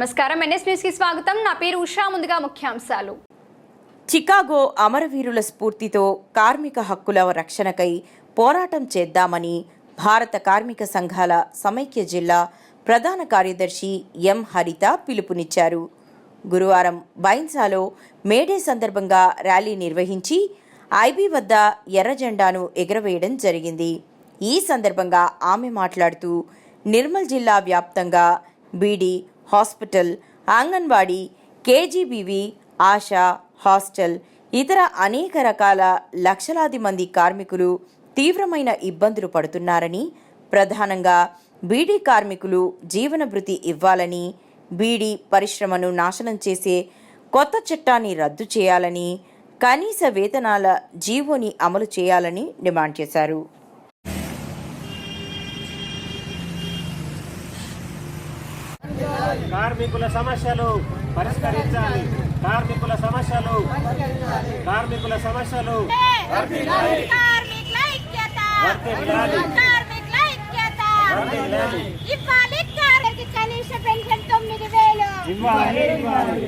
నమస్కారం. ఎన్ఎస్ న్యూస్కి స్వాగతం. నా పేరు ఉషా. ముందుగా ముఖ్యాంశాలు. చికాగో అమరవీరుల స్ఫూర్తితో కార్మిక హక్కుల రక్షణకై పోరాటం చేద్దామని భారత కార్మిక సంఘాల సమైక్య జిల్లా ప్రధాన కార్యదర్శి ఎం హరిత పిలుపునిచ్చారు. గురువారం బైన్సాలో మేడే సందర్భంగా ర్యాలీ నిర్వహించి ఐబీ వద్ద ఎర్ర జెండాను జరిగింది. ఈ సందర్భంగా ఆమె మాట్లాడుతూ నిర్మల్ జిల్లా వ్యాప్తంగా beedi hospital anganwadi KGBV ASHA hostel ఇతర అనేక రకాల లక్షలాది మంది కార్మికులు తీవ్రమైన ఇబ్బందులు పడుతున్నారని ప్రధానంగా బీడీ కార్మికులు జీవనభృతి ఇవ్వాలని బీడీ పరిశ్రమను నాశనం చేసే కొత్త చట్టాన్ని రద్దు చేయాలని కనీస వేతనాల జీవోని అమలు చేయాలని డిమాండ్ చేశారు. కార్మికుల సమస్యలు పరిష్కరించాలి. కార్మికుల సమస్యలు కార్మికుల సమస్యలు కార్మికుల ఇవ్వాలి ఇవ్వాలి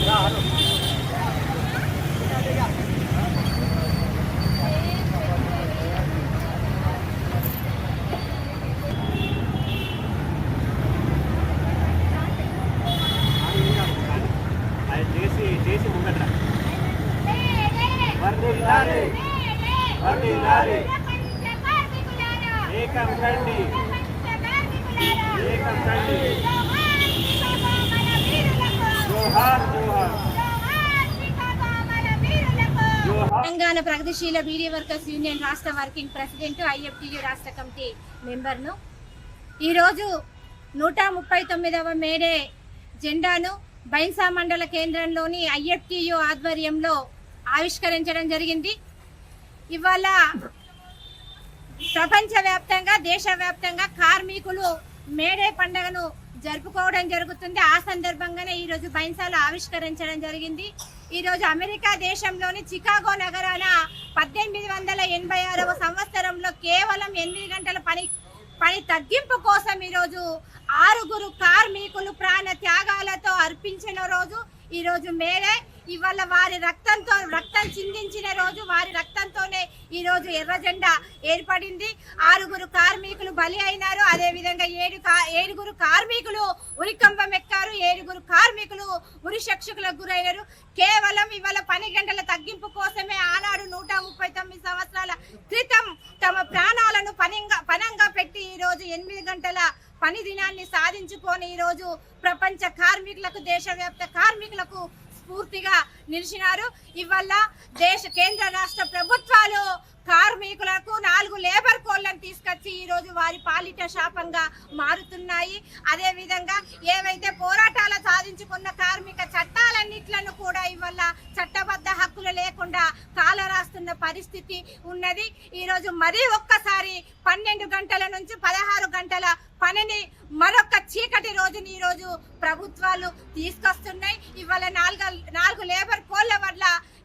చేయాలి కార్మికుల అది చేసి చేసి ముంగట ఏకం కండి ఏకం కండి జోహార్ జోహార్. తెలంగాణ ప్రగతిశీల బీడీ వర్కర్స్ యూనియన్ రాష్ట్ర వర్కింగ్ ప్రెసిడెంట్ ఐఎఫ్టియు రాష్ట్ర కమిటీ మెంబర్ను. ఈరోజు నూట ముప్పై తొమ్మిదవ మేడే జెండాను బైన్సా మండల కేంద్రంలోని ఐఎఫ్టియు ఆధ్వర్యంలో ఆవిష్కరించడం జరిగింది. ఇవాళ ప్రపంచవ్యాప్తంగా దేశవ్యాప్తంగా కార్మికులు మేడే పండుగను జరుపుకోవడం జరుగుతుంది. ఆ సందర్భంగానే ఈ రోజు బైన్సాలో ఆవిష్కరించడం జరిగింది. ఈరోజు అమెరికా దేశంలోని చికాగో నగరాన పద్దెనిమిది వందల ఎనభై ఆరవ సంవత్సరంలో కేవలం ఎనిమిది గంటల పని పని తగ్గింపు కోసం ఈరోజు ఆరుగురు కార్మికులు ప్రాణ త్యాగాలతో అర్పించిన రోజు. ఈరోజు మేడే ఇవాళ వారి రక్తంతో రక్తం చిందించిన రోజు వారి రక్తంతోనే ఈ రోజు ఎర్ర జెండా ఏర్పడింది. ఆరుగురు కార్మికులు బలి అయినారు. అదే విధంగా ఏడు కా- ఏడుగురు కార్మికులు ఉరికంబం ఎక్కారు. ఏడుగురు కార్మికులు ఉరి శిక్షకులకు గురైనారు కేవలం ఇవాళ పని గంటల తగ్గింపు కోసమే ఆనాడు నూట ముప్పై తొమ్మిది సంవత్సరాల క్రితం తమ ప్రాణాలను పనిగా పనంగా పెట్టి ఈ రోజు ఎనిమిది గంటల పని దినాన్ని సాధించుకొని ఈ రోజు ప్రపంచ కార్మికులకు దేశవ్యాప్త కార్మికులకు స్ఫూర్తిగా నిలిచినారు. ఇవల్ల దేశ కేంద్ర రాష్ట్ర ప్రభుత్వాలు కార్మికులకు నాలుగు లేబర్ కోడ్లను తీసుకొచ్చి ఈరోజు వారి పాలిట శాపంగా మారుతున్నాయి. అదేవిధంగా ఏవైతే పోరాటాల సాధించుకున్న కార్మిక చట్టాలన్నిట్లను కూడా ఇవల్ల చట్టబద్ధ హక్కులు లేకుండా కాలరాస్తున్న పరిస్థితి ఉన్నది. ఈరోజు మరీ ఒక్కసారి పన్నెండు గంటల నుంచి పదహారు గంటల పనిని మరొక చీకటి రోజుని ఈరోజు ప్రభుత్వాలు తీసుకొస్తున్నాయి. ఇవాళ నాలుగు నాలుగు లేబర్ కోళ్ళ వల్ల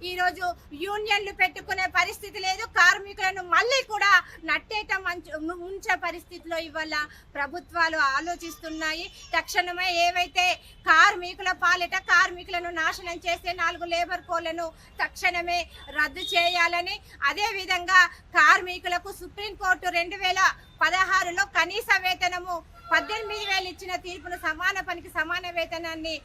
ఈరోజు యూనియన్లు పెట్టుకునే పరిస్థితి లేదు. కార్మికులను మళ్ళీ కూడా నట్టేట మంచు ఉంచే పరిస్థితిలో ఇవాళ ప్రభుత్వాలు ఆలోచిస్తున్నాయి. తక్షణమే ఏవైతే కార్మికుల పాలిట కార్మికులను నాశనం చేసే నాలుగు లేబర్ కోళ్ళను తక్షణమే రద్దు చేయాలని అదేవిధంగా కార్మికులకు సుప్రీంకోర్టు రెండు వేల పదహారులో కనీస వేతనము పద్దెనిమిది వేలు ఇచ్చిన తీర్పును సమాన పనికి సమాన వేతనాన్ని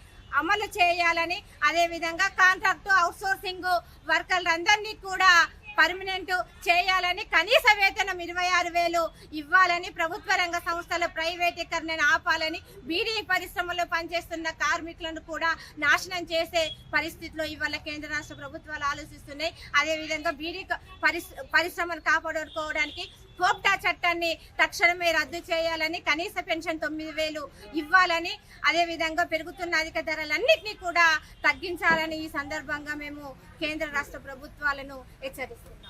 అమలు చేయాలని అదేవిధంగా కాంట్రాక్టు అవుట్సోర్సింగ్ వర్కర్లందరినీ కూడా పర్మనెంట్ చేయాలని కనీస వేతనం ఇరవై ఆరు వేలు ఇవ్వాలని ప్రభుత్వ రంగ సంస్థల ప్రైవేటీకరణను ఆపాలని బీడీ పరిశ్రమలో పనిచేస్తున్న కార్మికులను కూడా నాశనం చేసే పరిస్థితిలో ఇవాళ కేంద్ర రాష్ట్ర ప్రభుత్వాలు ఆలోచిస్తున్నాయి. అదేవిధంగా బీడీ పరిశ్ పరిశ్రమను కాపాడుకోవడానికి కోప్టా చట్టాన్ని తక్షణమే రద్దు చేయాలని కనీస పెన్షన్ తొమ్మిది వేలు ఇవ్వాలని అదేవిధంగా పెరుగుతున్న అధిక ధరలన్నింటినీ కూడా తగ్గించాలని ఈ సందర్భంగా మేము కేంద్ర రాష్ట్ర ప్రభుత్వాలను హెచ్చరిస్తున్నాం.